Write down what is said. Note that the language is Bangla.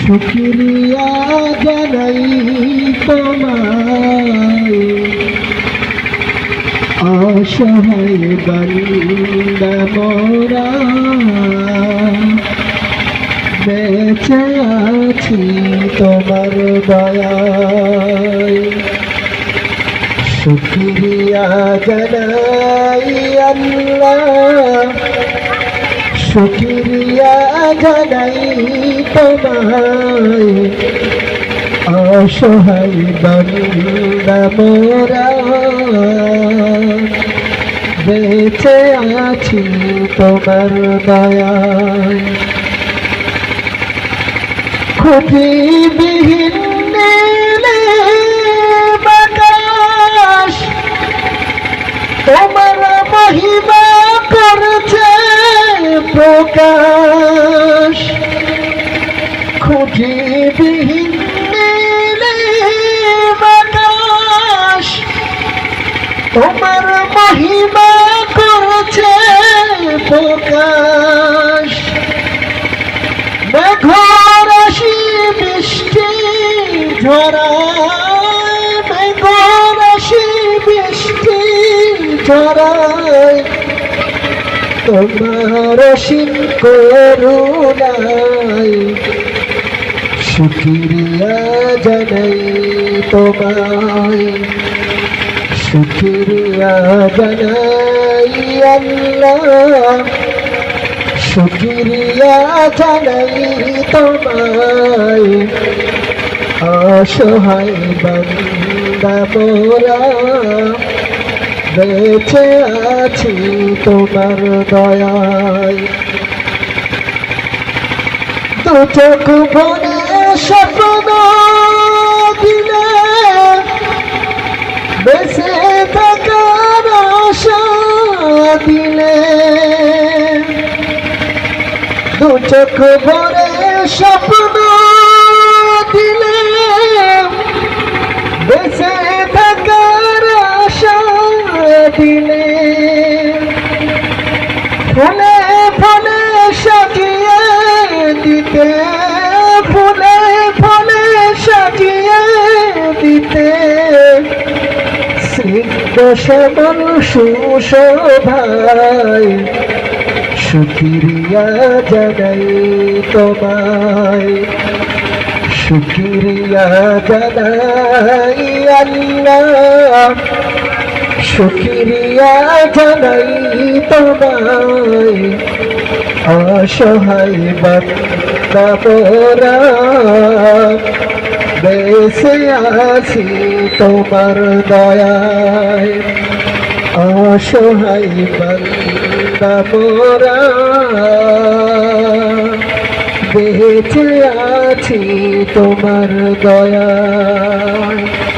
শুক্রিয়া জানাই তোমায়। অসহায় বান্দা মোরা। বেঁচে আছি তোমার দয়ায় শুক্রিয়া জানাই আল্লাহ। শুক্রিয়া জানাই তোমায়। অসহায় বান্দা মোরা। বেঁচে আছি তোমার দয়ায়। খুঁটিবিহীন নীলে প্রকাশ। খুঁটিবিহীন নীলে বাতাস। তোমার মহিমা করছে প্রকাশ। মেঘরাশি বৃষ্টি ঝরায়। মেঘরাশি বৃষ্টি ঝরায়। তোমার অসীম করুণায় শুক্রিয়া জানাই তোমায়। শুক্রিয়া জানাই আল্লাহ। শুক্রিয়া জানাই তোমায়। অসহায় বান্দা মোরা। বেঁচে আছি তোমার দয়ায়। দু চোখ ভরে স্বপ্ন দিলে বেঁচে থাকার আশা দিলে। দু চোখ ভরে স্বপ্ন শ্যামল সুশোভায় শুক্রিয়া জানাই তোমায়। শুক্রিয়া জানাই আল্লাহ শুক্রিয়া জানাই তোমায়। অসহায় বান্দা মোরা আছি তোমার দয়ায়। অসহায় বন্দা মোরা। বেঁচে আছি তোমার দয়ায়।